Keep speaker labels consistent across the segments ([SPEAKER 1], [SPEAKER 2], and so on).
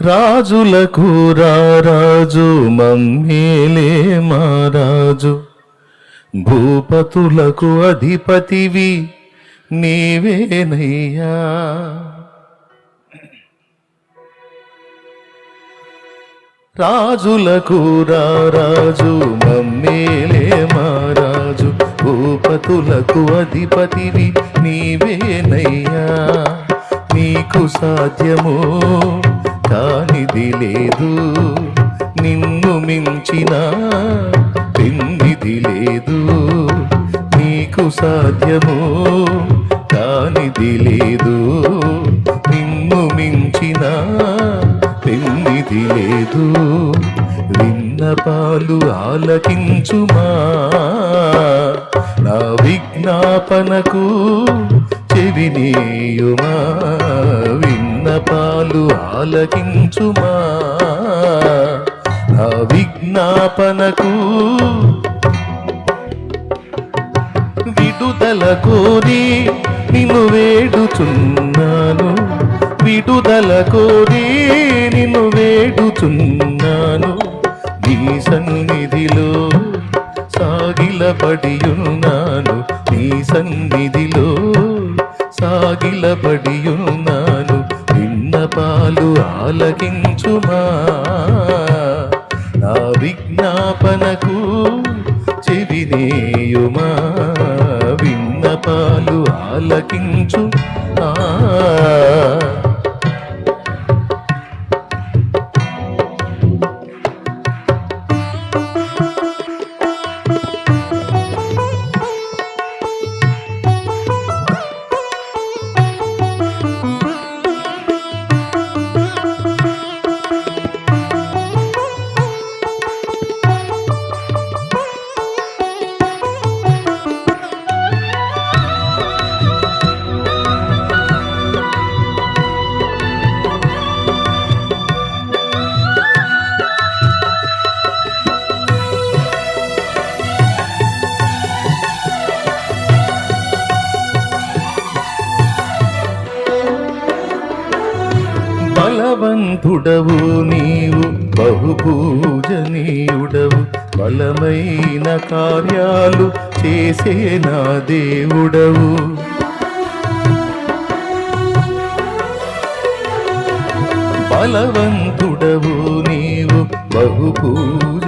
[SPEAKER 1] రాజులకు రాజు మమ్మేలే మారాజు భూపతులకు అధిపతివి నీవేనయ్యా. రాజులకు రాజు మమ్మేలే మారాజు భూపతులకు అధిపతివి నీవేనయ్యా. నీకు సాధ్యమో కానిది లేదు. నిన్ను మించిన పెన్నిది లేదు. నీకు సాధ్యము కానిది లేదు. నిన్ను మించిన పెన్నిది లేదు. విన్నపాలు ఆలకించుమా? నా విజ్ఞాపనకు చెవినీయుమా విన్నపాలు ఆలకించుమా? నా విజ్ఞాపనకు విడుదల కోరి నిన్ను వేడుచున్నాను. విడుదల కోరి నిన్ను వేడుచున్నాను. నీ సన్నిధిలో సాగిలపడి ఉన్నాను నీ సన్నిధిలో సాగిలపడి ఉన్నాను విన్నపాలు ఆలకించుమా? నా విజ్ఞాపనకు చెవినేయుమా? విన్నపాలు ఆలకించు ఆ బలవంతుడవు నీవు బహుపూజనీయుడవు. బలమైన కార్యాలు చేసే నా దేవుడవు. బలవంతుడవు నీవు బహుపూజనీయుడవు.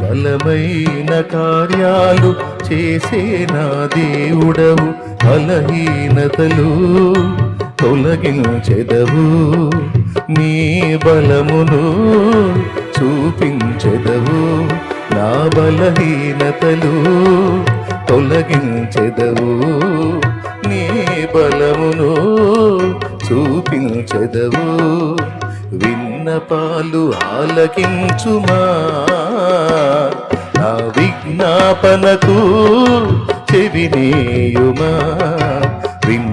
[SPEAKER 1] బలమైన కార్యాలు చేసే నా దేవుడవు. బలహీనతలు తొలగించెదవు నీ బలమును చూపించెదవు. నా బలహీనతలు తొలగించెదవు నీ బలమును చూపించెదవు. విన్నపాలు ఆలకించుమా? నా విజ్ఞాపనకు చెవినేయుమా?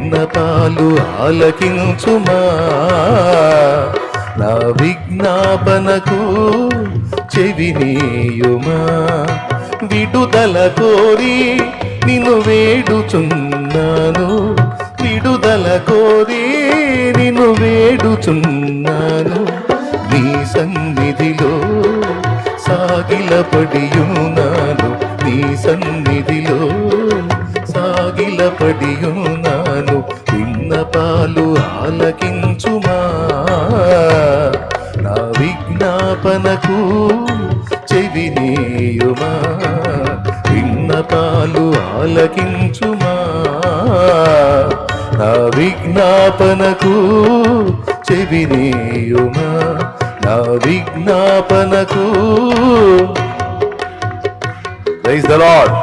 [SPEAKER 1] విన్నపాలు ఆలకించుమా? నా విజ్ఞాపనకు చెవినీయుమా విడుదల కోరి నిన్ను వేడుచున్నాను. విడుదల కోరి నిన్ను వేడుచున్నాను. నీ సన్నిధిలో సాగిలపడియున్నాను. నీ సన్నిధిలో సాగిలపడియున్నాను. ఉన్నాను ఆలకించుమా నా విజ్ఞాపనకు చెవినీయుమా విన్నపాలు ఆలకించుమా? నా విజ్ఞాపనకు చెవినీయుమా నా విజ్ఞాపనకు ప్రైజ్ ద లార్డ్